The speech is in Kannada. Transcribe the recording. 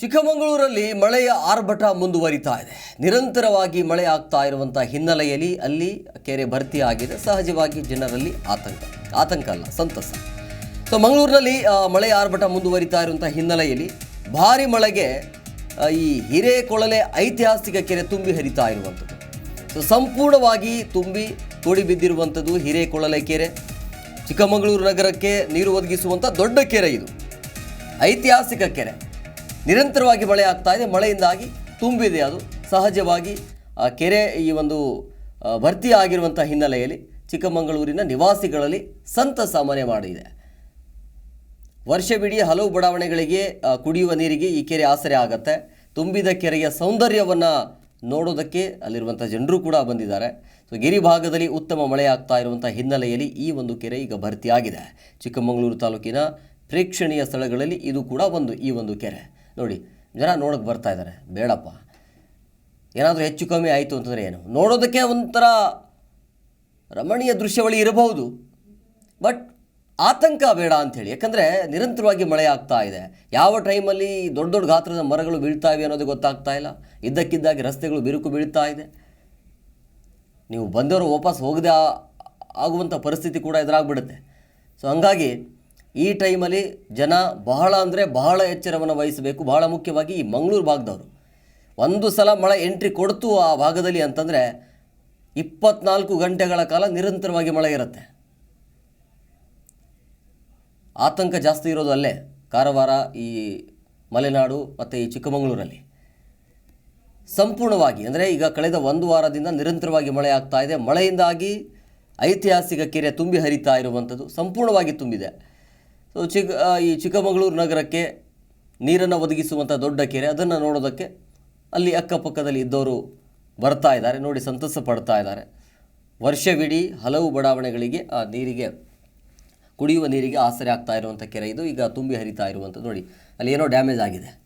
ಚಿಕ್ಕಮಗಳೂರಲ್ಲಿ ಮಳೆಯ ಆರ್ಭಟ ಮುಂದುವರಿತಾ ಇದೆ. ನಿರಂತರವಾಗಿ ಮಳೆ ಆಗ್ತಾ ಇರುವಂಥ ಹಿನ್ನೆಲೆಯಲ್ಲಿ ಅಲ್ಲಿ ಕೆರೆ ಭರ್ತಿ ಆಗಿದೆ. ಸಹಜವಾಗಿ ಜನರಲ್ಲಿ ಆತಂಕ ಆತಂಕ ಅಲ್ಲ, ಸಂತಸ. ಸೊ, ಮಂಗಳೂರಿನಲ್ಲಿ ಮಳೆಯ ಆರ್ಭಟ ಮುಂದುವರಿತಾ ಇರುವಂಥ ಹಿನ್ನೆಲೆಯಲ್ಲಿ ಭಾರಿ ಮಳೆಗೆ ಈ ಹಿರೇಕೊಳಲೆ ಐತಿಹಾಸಿಕ ಕೆರೆ ತುಂಬಿ ಹರಿತಾ ಇರುವಂಥದ್ದು. ಸೊ, ಸಂಪೂರ್ಣವಾಗಿ ತುಂಬಿ ತೋಡಿ ಬಿದ್ದಿರುವಂಥದ್ದು ಹಿರೇಕೊಳಲೆ ಕೆರೆ. ಚಿಕ್ಕಮಗಳೂರು ನಗರಕ್ಕೆ ನೀರು ಒದಗಿಸುವಂಥ ದೊಡ್ಡ ಕೆರೆ ಇದು. ಐತಿಹಾಸಿಕ ಕೆರೆ. ನಿರಂತರವಾಗಿ ಮಳೆ ಆಗ್ತಾ ಇದೆ. ಮಳೆಯಿಂದಾಗಿ ತುಂಬಿದೆ ಅದು. ಸಹಜವಾಗಿ, ಆ, ಕೆರೆ ಈ ಒಂದು ಭರ್ತಿ ಆಗಿರುವಂಥ ಹಿನ್ನೆಲೆಯಲ್ಲಿ ಚಿಕ್ಕಮಗಳೂರಿನ ನಿವಾಸಿಗಳಲ್ಲಿ ಸಂತಸ ಮನೆ ಮಾಡಿದೆ ವರ್ಷವಿಡೀ ಹಲವು ಬಡಾವಣೆಗಳಿಗೆ ಕುಡಿಯುವ ನೀರಿಗೆ ಈ ಕೆರೆ ಆಸರೆ ಆಗತ್ತೆ. ತುಂಬಿದ ಕೆರೆಯ ಸೌಂದರ್ಯವನ್ನು ನೋಡೋದಕ್ಕೆ ಅಲ್ಲಿರುವಂಥ ಜನರು ಕೂಡ ಬಂದಿದ್ದಾರೆ. ಸೊ, ಗಿರಿ ಭಾಗದಲ್ಲಿ ಉತ್ತಮ ಮಳೆ ಆಗ್ತಾ ಇರುವಂಥ ಹಿನ್ನೆಲೆಯಲ್ಲಿ ಈ ಒಂದು ಕೆರೆ ಈಗ ಭರ್ತಿಯಾಗಿದೆ. ಚಿಕ್ಕಮಗಳೂರು ತಾಲೂಕಿನ ಪ್ರೇಕ್ಷಣೀಯ ಸ್ಥಳಗಳಲ್ಲಿ ಇದು ಕೂಡ ಒಂದು, ಈ ಒಂದು ಕೆರೆ. ನೋಡಿ, ಜನ ನೋಡೋಕ್ಕೆ ಬರ್ತಾ ಇದ್ದಾರೆ ಬೇಡಪ್ಪ. ಏನಾದರೂ ಹೆಚ್ಚು ಕಮ್ಮಿ ಆಯಿತು ಅಂತಂದರೆ ಏನು? ನೋಡೋದಕ್ಕೆ ಒಂಥರ ರಮಣೀಯ ದೃಶ್ಯವಳಿ ಇರಬಹುದು. ಬಟ್ ಆತಂಕ ಬೇಡ ಅಂಥೇಳಿ. ಯಾಕಂದರೆ ನಿರಂತರವಾಗಿ ಮಳೆ ಆಗ್ತಾ ಇದೆ. ಯಾವ ಟೈಮಲ್ಲಿ ದೊಡ್ಡ ದೊಡ್ಡ ಗಾತ್ರದ ಮರಗಳು ಬೀಳ್ತಾ ಇವೆ ಅನ್ನೋದು ಗೊತ್ತಾಗ್ತಾ ಇಲ್ಲ. ಇದ್ದಕ್ಕಿದ್ದಾಗಿ ರಸ್ತೆಗಳು ಬಿರುಕು ಬೀಳ್ತಾ ಇದೆ. ನೀವು ಬಂದವರು ವಾಪಸ್ ಹೋಗದೆ ಆಗುವಂಥ ಪರಿಸ್ಥಿತಿ ಕೂಡ ಎದುರಾಗ್ಬಿಡುತ್ತೆ. ಸೊ ಹಂಗಾಗಿ ಈ ಟೈಮಲ್ಲಿ ಜನ ಬಹಳ ಅಂದರೆ ಬಹಳ ಎಚ್ಚರವನ್ನು ವಹಿಸಬೇಕು. ಬಹಳ ಮುಖ್ಯವಾಗಿ ಈ ಮಂಗಳೂರು ಭಾಗದವರು. ಒಂದು ಸಲ ಮಳೆ ಎಂಟ್ರಿ ಕೊಡ್ತು ಆ ಭಾಗದಲ್ಲಿ ಅಂತಂದರೆ ಇಪ್ಪತ್ನಾಲ್ಕು ಗಂಟೆಗಳ ಕಾಲ ನಿರಂತರವಾಗಿ ಮಳೆ ಇರುತ್ತೆ. ಆತಂಕ ಜಾಸ್ತಿ ಇರೋದು ಅಲ್ಲೇ, ಕಾರವಾರ, ಈ ಮಲೆನಾಡು ಮತ್ತು ಈ ಚಿಕ್ಕಮಗಳೂರಲ್ಲಿ. ಸಂಪೂರ್ಣವಾಗಿ ಅಂದರೆ ಈಗ ಕಳೆದ ಒಂದು ವಾರದಿಂದ ನಿರಂತರವಾಗಿ ಮಳೆ ಆಗ್ತಾ ಇದೆ. ಮಳೆಯಿಂದಾಗಿ ಐತಿಹಾಸಿಕ ಕೆರೆ ತುಂಬಿ ಹರಿತಾ ಇರುವಂಥದ್ದು. ಸಂಪೂರ್ಣವಾಗಿ ತುಂಬಿದೆ. ಚಿಕ್ಕ ಈ ಚಿಕ್ಕಮಗಳೂರು ನಗರಕ್ಕೆ ನೀರನ್ನು ಒದಗಿಸುವಂಥ ದೊಡ್ಡ ಕೆರೆ, ಅದನ್ನು ನೋಡೋದಕ್ಕೆ ಅಲ್ಲಿ ಅಕ್ಕಪಕ್ಕದಲ್ಲಿ ಇದ್ದವರು ಬರ್ತಾ ಇದ್ದಾರೆ, ನೋಡಿ ಸಂತಸ ಪಡ್ತಾ ಇದ್ದಾರೆ. ವರ್ಷವಿಡೀ ಹಲವು ಬಡಾವಣೆಗಳಿಗೆ, ಆ, ನೀರಿಗೆ, ಕುಡಿಯುವ ನೀರಿಗೆ ಆಸರೆ ಆಗ್ತಾ ಇರುವಂಥ ಕೆರೆ ಇದು. ಈಗ ತುಂಬಿ ಹರಿತಾ ಇರುವಂಥದ್ದು ನೋಡಿ, ಅಲ್ಲಿ ಏನೋ ಡ್ಯಾಮೇಜ್ ಆಗಿದೆ.